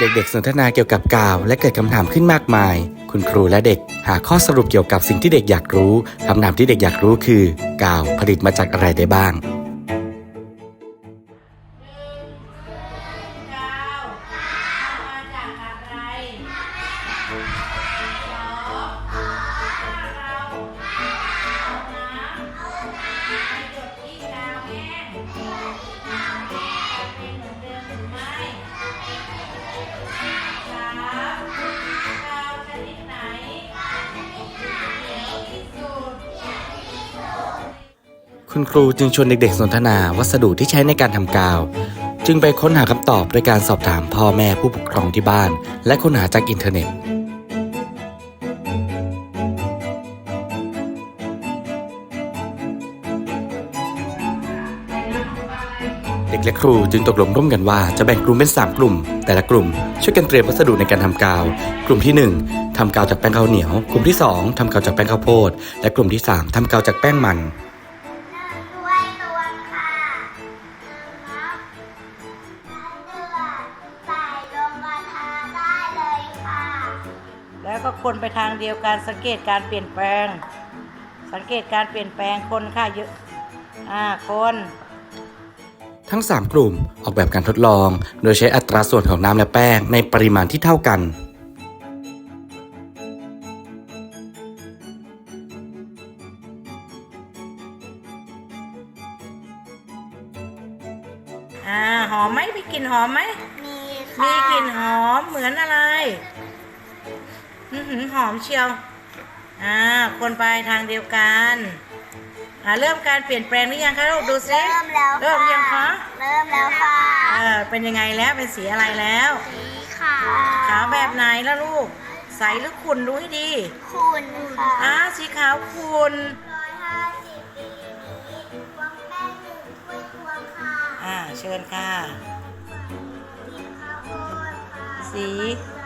เด็กๆสนทนาเกี่ยวกับกาว และเกิดคำถามขึ้นมากมาย คุณครูและเด็ก หาข้อสรุปเกี่ยวกับสิ่งที่เด็กอยากรู้คำถามที่เด็กอยากรู้คือ กาวผลิตมาจากอะไรได้บ้าง คุณครูจึงชวนเด็กๆสนทนาวัสดุที่ใช้ในการทำกาว จึงไปค้นหาคำตอบด้วยการสอบถามพ่อแม่ผู้ปกครองที่บ้าน และค้นหาจากอินเทอร์เน็ต เด็กและครูจึงตกลงร่วมกันว่าจะแบ่งกลุ่มเป็น 3 กลุ่ม แต่ละกลุ่มช่วยกันเตรียมวัสดุในการทำกาว กลุ่มที่ 1ทำกาวจากแป้งข้าวเหนียว กลุ่มที่ 2ทำกาวจากแป้งข้าวโพด และกลุ่มที่ 3ทำกาวจากแป้งมัน แล้วก็คนไปทางเดียวกันสังเกตการเปลี่ยนแปลง สังเกตการเปลี่ยนแปลงคนค่ะเยอะอ่าคนทั้ง 3 กลุ่มออกแบบการทดลอง โดยใช้อัตราส่วนของน้ำและแป้งในปริมาณที่เท่ากัน อ่า หอมไหมมีกลิ่นหอมไหม มีมีค่ะกลิ่นหอมเหมือนอะไรอื้อ หือหอมเชียว อ่า คนไปทางเดียวกันอ่าเริ่มการเปลี่ยนแปลงหรือยังคะลูกดูซิเริ่มแล้วเริ่มยังคะเริ่มแล้วค่ะเออเป็นยังไงแล้วเป็นสีอะไรแล้ว สีขาวขาวแบบไหนล่ะลูก ใสหรือขุ่นดูให้ดีคุณค่ะอ่าสีขาวขุ่นร้อยห้าสิบมิลลิลิ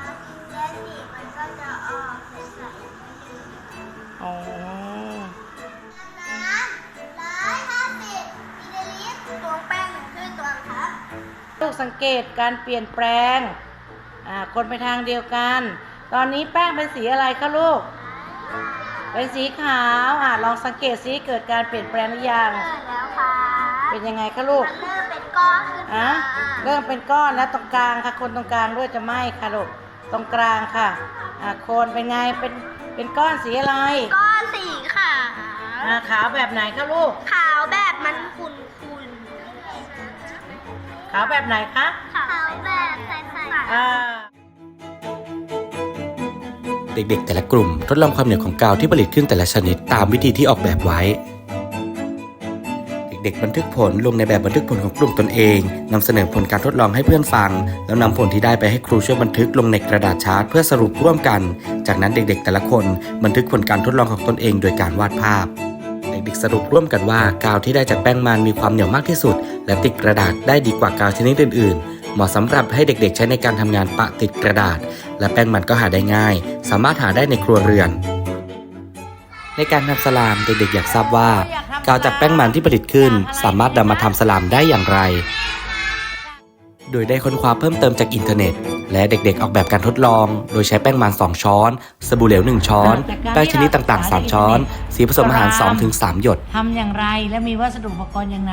ลูกสังเกตการเปลี่ยนแปลงอ่าคนไปทางเดียวกัน ตอนนี้แป้งเป็นสีอะไรคะลูก เป็นสีขาวอ่าลองสังเกตซิเกิดการเปลี่ยนแปลงหรือยังเริ่มแล้วค่ะเป็นยังไงคะลูกมันเริ่มเป็นก้อนขึ้นอะมาเริ่มเป็นก้อนแล้วตรงกลางค่ะ คนตรงกลางด้วยจะไหมค่ะลูกตรงกลางค่ะอ่าโคนเป็นไงเป็นเป็นก้อนสีอะไร ก้อนสีขาวอ่าขาวแบบไหนคะลูก ขาวแบบไหนคะขาวแบบใสๆอ่าเด็กๆ แต่ละกลุ่มทดลองความเหนียวของกาวที่ผลิตขึ้นแต่ละชนิดตามวิธีที่ออกแบบไว้ เด็กๆ บันทึกผลลงในแบบบันทึกผลของกลุ่มตนเองนำเสนอผลการทดลองให้เพื่อนฟัง แล้วนำผลที่ได้ไปให้ครูช่วยบันทึกลงในกระดาษชาร์ตเพื่อสรุปร่วมกัน จากนั้นเด็กๆ แต่ละคนบันทึกผลการทดลองของตนเอง โดยการวาดภาพเด็กๆ สรุปร่วมกันว่ากาวที่ได้จากแป้งมันมีความเหนียวมากที่สุด และติดกระดาษได้ดีกว่ากาวชนิดอื่นๆ เหมาะสำหรับให้เด็กๆ ใช้ในการทำงานปะติดกระดาษ และแป้งมันก็หาได้ง่าย สามารถหาได้ในครัวเรือน ในการทำสลามเด็กๆ อยากทราบว่ากาวจากแป้งมันที่ผลิตขึ้น สามารถนำมาทำสลามได้อย่างไร โดยได้ค้นคว้าเพิ่มเติมจากอินเทอร์เน็ต และเด็กๆ ออกแบบการทดลอง โดยใช้แป้งมัน 2 ช้อน สบู่เหลว 1 ช้อน แป้งชนิดต่างๆ 3 ช้อน สีผสมอาหาร 2-3 หยดทำอย่างไรและมีวัสดุอุปกรณ์ยังไ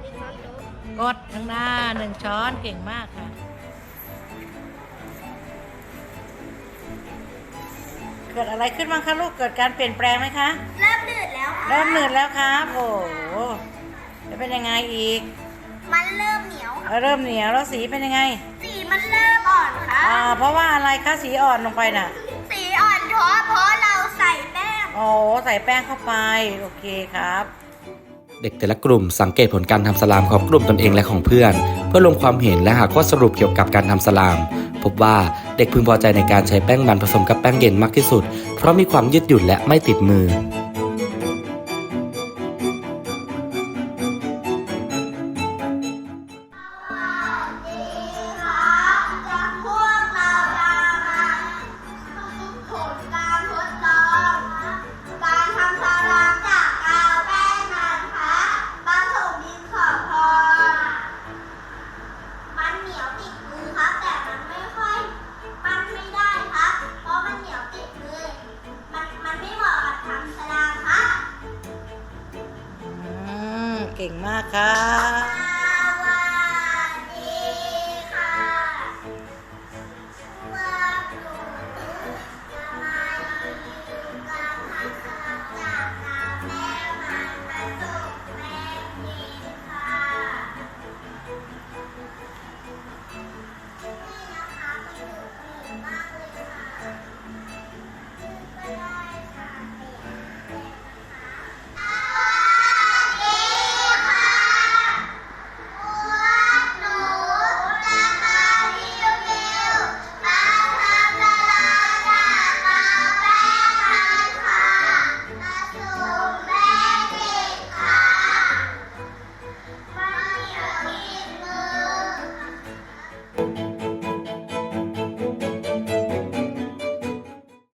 กดข้างหน้าหนึ่งช้อนเก่งมากค่ะ เกิดอะไรขึ้นบ้างคะลูก เกิดการเปลี่ยนแปลงไหมคะ เริ่มดืดแล้วค่ะเริ่มหนืดแล้วครับโอ้โหจะเป็นยังไงอีก มันเริ่มเหนียวค่ะเริ่มเหนียวแล้วสีเป็นยังไง สีมันเริ่มอ่อนค่ะ อ่า เพราะว่าอะไรคะสีอ่อนลงไปน่ะ สีอ่อนเพราะเพราะเราใส่แป้ง โอ้ใส่แป้งเข้าไป โอเคครับ เด็กแต่ละกลุ่มสังเกตผลการทำสลามของกลุ่มตนเองและของเพื่อน เพื่อลงความเห็นและหาข้อสรุปเกี่ยวกับการทำสลาม พบว่าเด็กพึงพอใจในการใช้แป้งมันผสมกับแป้งเย็นมากที่สุด เพราะมีความยืดหยุ่นและไม่ติดมือ ก่งมากค่ะ